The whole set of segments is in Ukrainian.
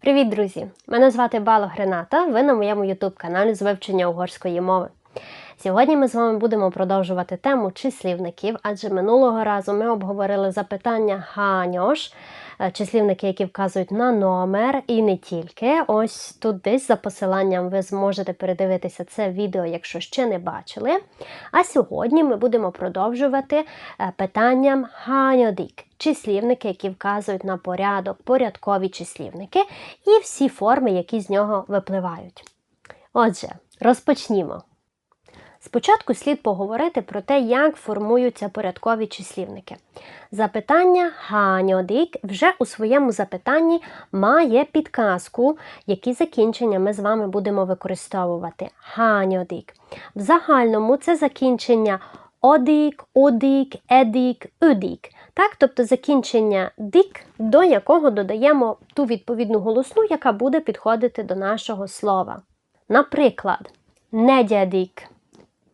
Привіт, друзі! Мене звати Бало Грената. Ви на моєму ютуб-каналі з вивчення угорської мови. Сьогодні ми з вами будемо продовжувати тему числівників, адже минулого разу ми обговорили запитання ганьош, числівники, які вказують на номер, і не тільки. Ось тут десь за посиланням ви зможете передивитися це відео, якщо ще не бачили. А сьогодні ми будемо продовжувати е, питанням ганьодик, числівники, які вказують на порядок, порядкові числівники і всі форми, які з нього випливають. Отже, розпочнімо. Спочатку слід поговорити про те, як формуються порядкові числівники. Запитання ганьодик вже у своєму запитанні має підказку, які закінчення ми з вами будемо використовувати. Ганьодик. В загальному це закінчення одик, одик, едик, удик. Так, тобто закінчення дик, до якого додаємо ту відповідну голосну, яка буде підходити до нашого слова. Наприклад, недядик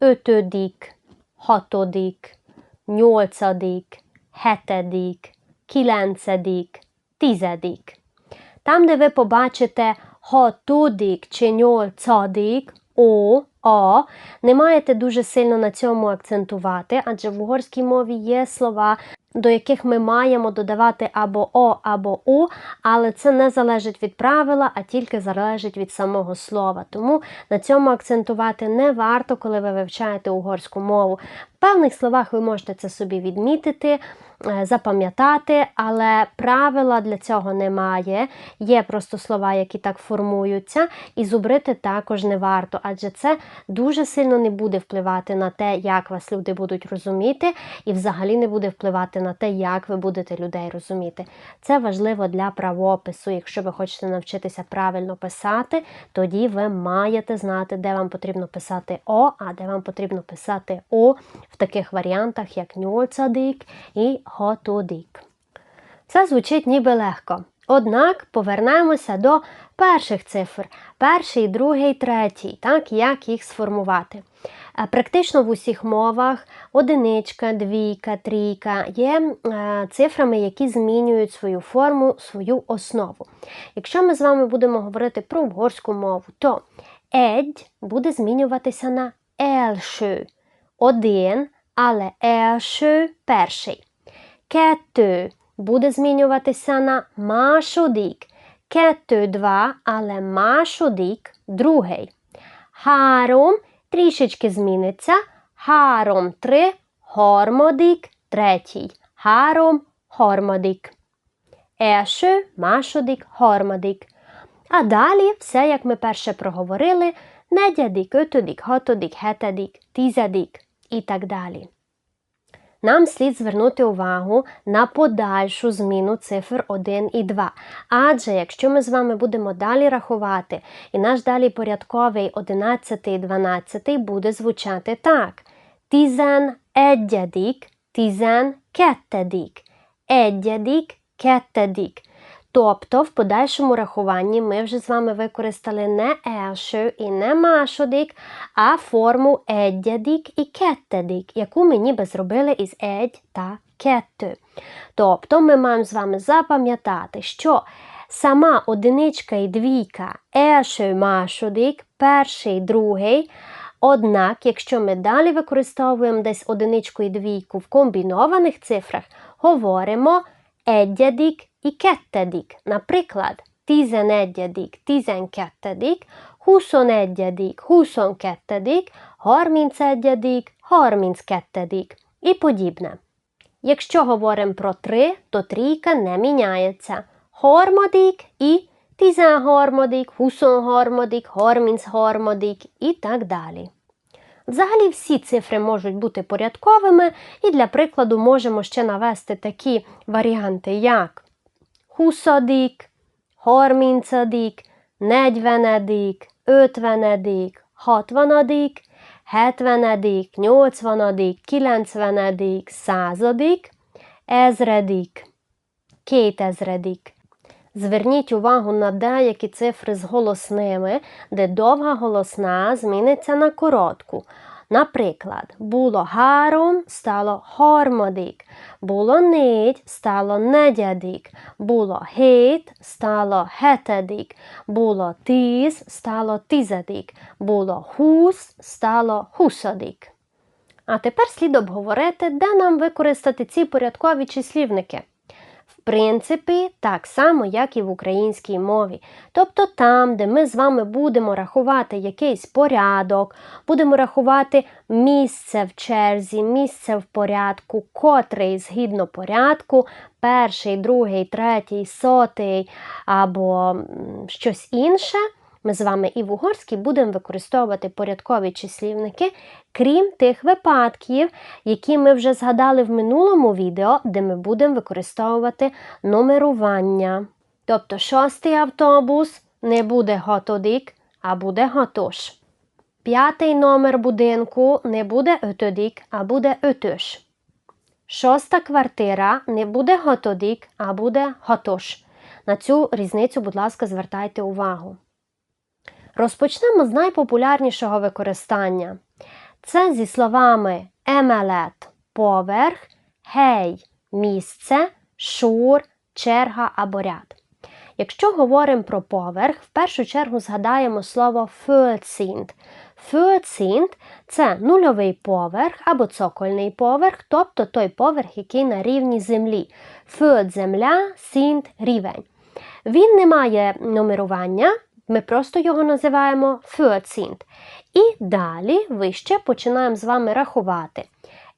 ötödik, hatodik, nyolcadik, hetedik, kilencedik, tizedik. Там, де ви побачите готудик чи ньоцадик, о, о, не маєте дуже сильно на цьому акцентувати, адже в угорській мові є слова, до яких ми маємо додавати або О, або У, але це не залежить від правила, а тільки залежить від самого слова. Тому на цьому акцентувати не варто, коли ви вивчаєте угорську мову. В певних словах ви можете це собі відмітити, е, запам'ятати, але правила для цього немає. Є просто слова, які так формуються, і зубрити також не варто, адже це дуже сильно не буде впливати на те, як вас люди будуть розуміти, і взагалі не буде впливати на те, як ви будете людей розуміти. Це важливо для правопису. Якщо ви хочете навчитися правильно писати, тоді ви маєте знати, де вам потрібно писати О, а де вам потрібно писати О в таких варіантах, як нюльцадик і готудик. Це звучить ніби легко. Однак повернемося до перших цифр: перший, другий, третій, так, як їх сформувати. Е, Практично в усіх мовах одиничка, двійка, трійка є е, цифрами, які змінюють свою форму, свою основу. Якщо ми з вами будемо говорити про угорську мову, то едь буде змінюватися на елшö. Один, але елшö – перший. Kettő буде змінюватися на második. Kettő, два, але második – другий. Három трішечки зміниться. Három, три, harmadik, третій. Három, harmadik. Első, második, harmadik. А далі все, як ми перше проговорили, недядик, ötödik, hatodik, hetedik, tizedik і так далі. Нам слід звернути увагу на подальшу зміну цифр 1 і 2. Адже якщо ми з вами будемо далі рахувати, і наш далі порядковий 11 і 12 буде звучати так: Тізен едядік, тізен кетедік, едядік, кетедік. Тобто в подальшому рахуванні ми вже з вами використали не első і не második, а форму едядік і кетедік, яку ми ніби зробили із едь та кету. Тобто ми маємо з вами запам'ятати, що сама одиничка і двійка első, második, перший, другий. Однак, якщо ми далі використовуємо десь одиничку і двійку в комбінованих цифрах, говоримо egyedik і kettedik. Наприклад, tizenegyedik, tizenkettedik, huszonegyedik, huszonkettedik, harmincegyedik, harminckettedik і подібне. Якщо говоримо про три, то трійка не міняється. Harmadik і tizenharmadik, huszonharmadik, harmincharmadik і так далі. Взагалі всі цифри можуть бути порядковими, і для прикладу можемо ще навести такі варіанти, як huszadik, harmincadik, negyvenedik, ötvenedik, hatvanadik, hetvenedik, nyolcvanadik, kilencvenedik, századik, ezredik, kétezredik. Зверніть увагу на деякі цифри з голосними, де довга голосна зміниться на коротку. Наприклад, було гаром стало гормодик, було нить стало недядик, було гейт стало гетедик, було тіз стало тизадик, було хус стало хусадик. А тепер слід обговорити, де нам використати ці порядкові числівники. Принципі, так само, як і в українській мові. Тобто там, де ми з вами будемо рахувати якийсь порядок, будемо рахувати місце в черзі, місце в порядку, котрий згідно порядку, перший, другий, третій, сотий або щось інше. Ми з вами і в угорській будемо використовувати порядкові числівники, крім тих випадків, які ми вже згадали в минулому відео, де ми будемо використовувати нумерування. Тобто шостий автобус не буде готодик, а буде готош. П'ятий номер будинку не буде ötödik, а буде ötös. Шоста квартира не буде готодик, а буде готош. На цю різницю, будь ласка, звертайте увагу. Розпочнемо з найпопулярнішого використання. Це зі словами емелет поверх, гей місце, шур, черга або ряд. Якщо говоримо про поверх, в першу чергу згадаємо слово фюрцінт. Фюрцінт – це нульовий поверх або цокольний поверх, тобто той поверх, який на рівні землі. Фюрт земля, сінт рівень. Він не має нумерування, ми просто його називаємо фюрцінт. І далі вище починаємо з вами рахувати.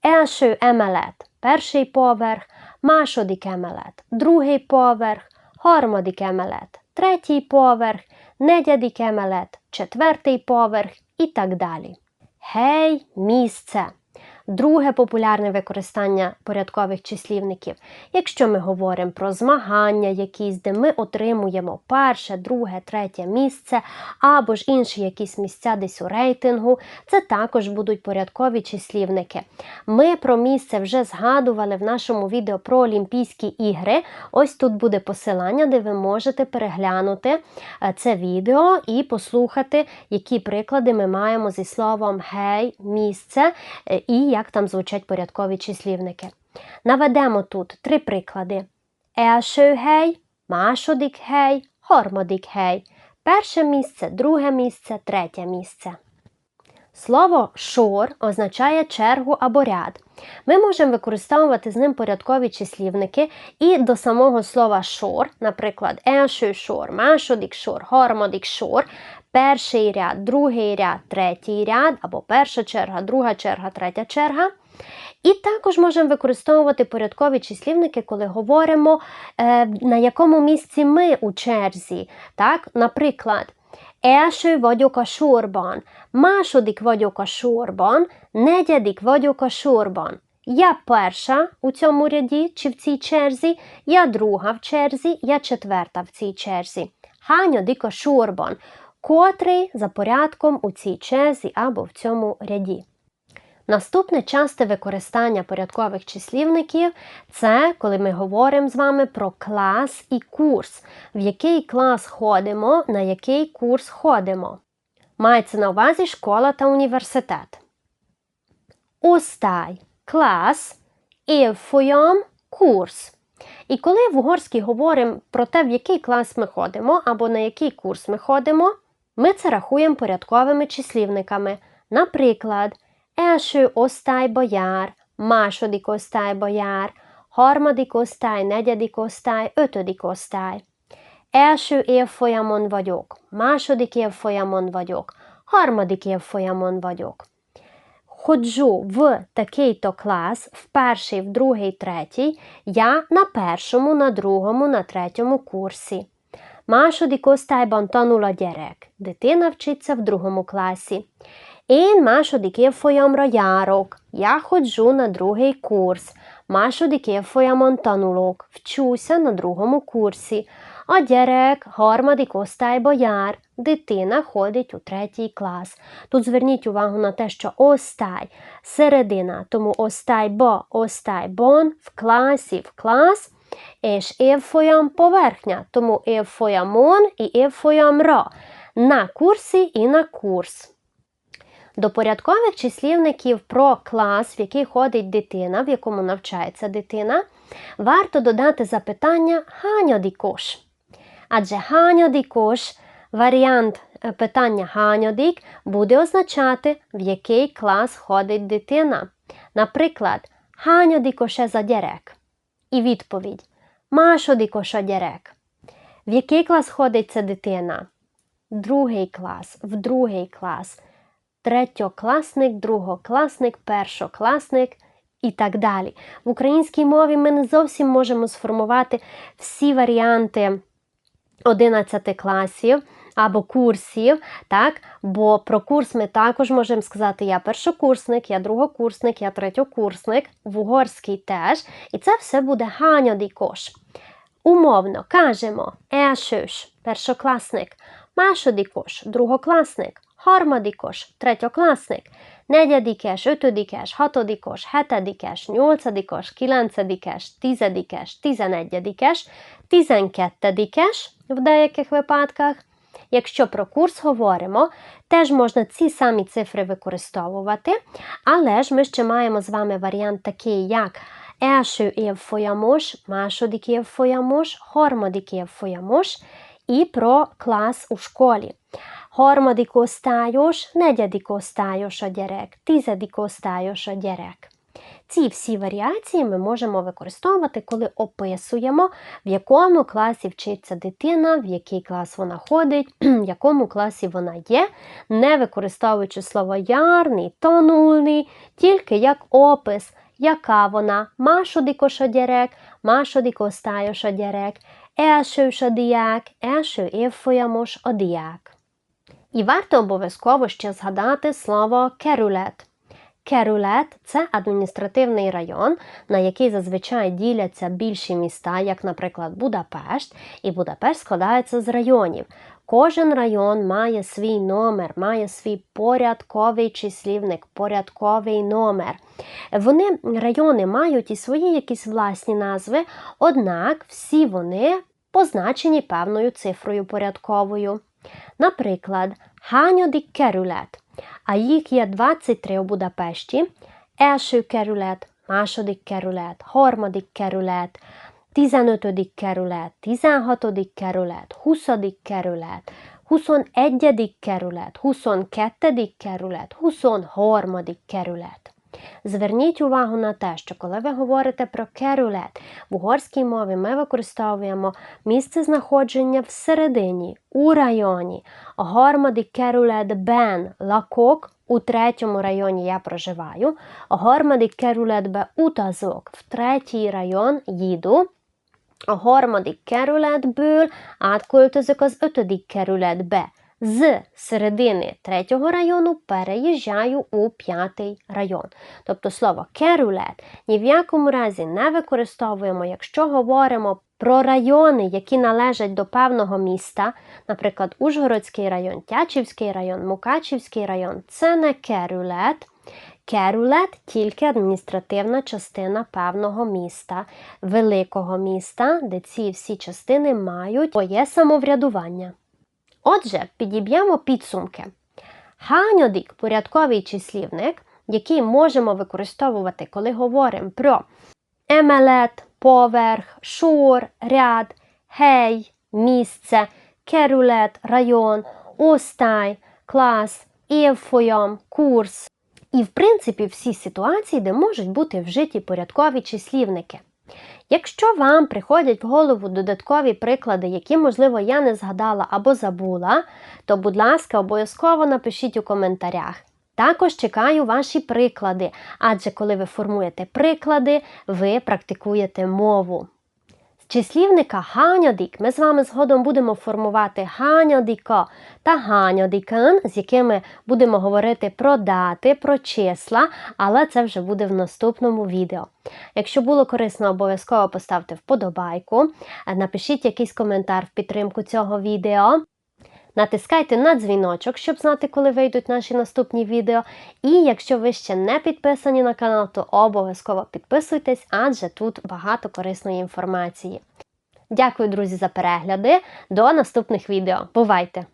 Első емелет перший поверх, második емелет другий поверх, harmadik емелет третій поверх, negyedik емелет четвертий поверх і так далі. Гей, місце. Друге популярне використання порядкових числівників. Якщо ми говоримо про змагання, якісь, де ми отримуємо перше, друге, третє місце, або ж інші якісь місця десь у рейтингу, це також будуть порядкові числівники. Ми про місце вже згадували в нашому відео про Олімпійські ігри. Ось тут буде посилання, де ви можете переглянути е, це відео і послухати, які приклади ми маємо зі словом гей, місце. І як там звучать порядкові числівники. Наведемо тут три приклади: hely, harmadik hely. Перше місце, друге місце, третє місце. Слово шор означає чергу або ряд. Ми можемо використовувати з ним порядкові числівники і до самого слова шор, наприклад, első шор, második шор, harmadik шор, перший ряд, другий ряд, третій ряд, або перша черга, друга черга, третя черга. І також можемо використовувати порядкові числівники, коли говоримо, е, на якому місці ми у черзі. Так? Наприклад, első vagyok a sorban, második vagyok a sorban, negyedik vagyok a. Я перша у цьому ряді чи в цій черзі, я друга в черзі, я четверта в цій черзі. Hányadik a sorban? Котрий за порядком у цій черзі або в цьому ряді. Наступне часте використання порядкових числівників це коли ми говоримо з вами про клас і курс, в який клас ходимо, на який курс ходимо. Мається на увазі школа та університет. Остай клас, évfolyam – курс. І коли в угорській говоримо про те, в який клас ми ходимо або на який курс ми ходимо, ми це рахуємо порядковими числівниками. Наприклад, első osztályba jár, második osztályba jár, harmadik osztály, negyedik osztály, ötödik osztály. Első évfolyamon vagyok, második évfolyamon vagyok, harmadik évfolyamon vagyok. Ходжу в такий-то клас, в перший, в другий, третій, я на першому, на другому, на третьому курсі. Második osztályban tanul a gyerek. Дитина вчиться в другому класі. Én második évfolyamra járok. Я ходжу на другий курс. Második évfolyamon tanulok. Вчуся на другому курсі. А gyerek harmadik osztályba jár. Дитина ходить у третій клас. Тут зверніть увагу на те, що остай середина, тому остайбо, остайбон в класі, в клас és évfolyam поверхня, тому évfolyamon і évfolyamra. На курсі і на курс. До порядкових числівників про клас, в який ходить дитина, в якому навчається дитина, варто додати запитання ганьодікош. Адже ганьодікош, варіант е, питання ганьодік буде означати, в який клас ходить дитина. Наприклад, ганьодікоше за дерек. І відповідь Машодікоша дерек. В який клас ходить ця дитина? Другий клас, в другий клас, третьокласник, другокласник, першокласник і так далі. В українській мові ми не зовсім можемо сформувати всі варіанти 11 класів або курсів, так? бо про курс ми також можемо сказати я першокурсник, я другокурсник, я третьокурсник, в угорській теж. І це все буде ганьодікош. Умовно кажемо elsős – першокласник, másodikos – другокласник, harmadikos – третьокласник, negyedikes, ötödikes, hatodikos, hetedikes, nyolcadikos, kilencedikes, tizedikes, tizenegyedikes, tizenkettedikes в деяких випадках. Якщо про курс говоримо, теж можна ці самі цифри використовувати, але ж ми ще маємо з вами варіант такий, як első évfolyamos, második évfolyamos, harmadik évfolyamos, і про клас у школі. Harmadik osztályos, negyedik osztályos a gyerek, tizedik osztályos a gyerek. Ці всі варіації ми можемо використовувати, коли описуємо, в якому класі вчиться дитина, в який клас вона ходить, в якому класі вона є, не використовуючи слово ярний, тонульний, тільки як опис, яка вона, osztályos a gyerek, elsős a diák, első évfolyamos a diák. І варто обов'язково ще згадати слово керулет. Керулет це адміністративний район, на який зазвичай діляться більші міста, як, наприклад, Будапешт, і Будапешт складається з районів. Кожен район має свій номер, має свій порядковий числівник, порядковий номер. Вони райони мають і свої якісь власні назви, однак всі вони позначені певною цифрою порядковою. Наприклад, Hányadik kerület, а їх є 23 у Будапешті, első kerület, második kerület, harmadik kerület, 15. kerület, 16. kerület, 20. kerület, 21. kerület, 22. kerület, 23. kerület. Зверніть увагу на те, що коли ви говорите про керулет, в угорській мові ми використовуємо місце знаходження всередині, у районі. Гормади керулет бен лакок. У третьому районі я проживаю. Гормади керулет бе утазок. В третій район їду. A harmadik kerületből átköltözök az ötödik. З середини третього району переїжджаю у п'ятий район. Тобто слово керулет ні в якому разі не використовуємо, якщо говоримо про райони, які належать до певного міста, наприклад, Ужгородський район, Тячівський район, Мукачівський район, це не керулет. Керулет тільки адміністративна частина певного міста, великого міста, де ці всі частини мають своє самоврядування. Отже, підіб'ємо підсумки. Ганьодик порядковий числівник, який можемо використовувати, коли говоримо про емелет, поверх, шур, ряд, гей, місце, керулет, район, остай, клас, євфойом, курс. І, в принципі, всі ситуації, де можуть бути вжиті порядкові числівники. Якщо вам приходять в голову додаткові приклади, які, можливо, я не згадала або забула, то, будь ласка, обов'язково напишіть у коментарях. Також чекаю ваші приклади, адже коли ви формуєте приклади, ви практикуєте мову. Числівника ганьодик ми з вами згодом будемо формувати ганьодіко та ганьодікан, з якими будемо говорити про дати, про числа, але це вже буде в наступному відео. Якщо було корисно, обов'язково поставте вподобайку, напишіть якийсь коментар в підтримку цього відео. Натискайте на дзвіночок, щоб знати, коли вийдуть наші наступні відео. І якщо ви ще не підписані на канал, то обов'язково підписуйтесь, адже тут багато корисної інформації. Дякую, друзі, за перегляди. До наступних відео. Бувайте!